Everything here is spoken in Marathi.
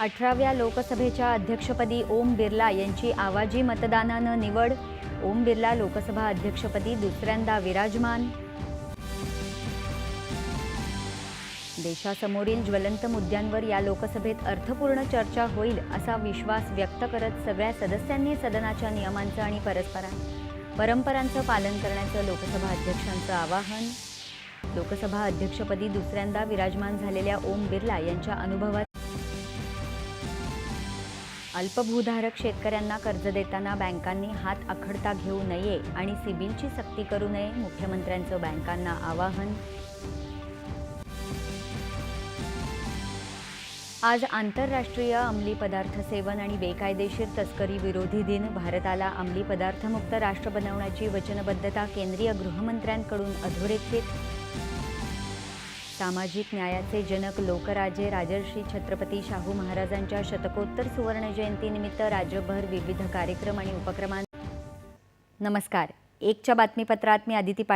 अठराव्या लोकसभेच्या अध्यक्षपदी ओम बिर्ला यांची आवाजी मतदानानं निवड. ओम बिर्ला लोकसभा अध्यक्षपदी दुसऱ्यांदा विराजमान. देशासमोरील ज्वलंत मुद्द्यांवर या लोकसभेत अर्थपूर्ण चर्चा होईल असा विश्वास व्यक्त करत सगळ्या सदस्यांनी सदनाच्या नियमांचं आणि परस्परा परंपरांचं पालन करण्याचं लोकसभा अध्यक्षांचं आवाहन. लोकसभा अध्यक्षपदी दुसऱ्यांदा विराजमान झालेल्या ओम बिर्ला यांच्या अनुभवात अल्पभूधारक शेतकऱ्यांना कर्ज देताना बँकांनी हात आखडता घेऊ नये आणि सिबिलची सक्ती करू नये मुख्यमंत्र्यांचं बँकांना आवाहन. आज आंतरराष्ट्रीय अंमली पदार्थ सेवन आणि बेकायदेशीर तस्करी विरोधी दिन. भारताला अंमली पदार्थमुक्त राष्ट्र बनवण्याची वचनबद्धता केंद्रीय गृहमंत्र्यांकडून अधोरेखित सामाजिक न्यायाचे जनक लोकराजे राजर्षी छत्रपती शाहू महाराजांच्या शतकोत्तर सुवर्ण जयंतीनिमित्त राज्यभर विविध कार्यक्रम आणि उपक्रमां नमस्कार. एकच्या बातमीपत्रात मी आदिती पाटील.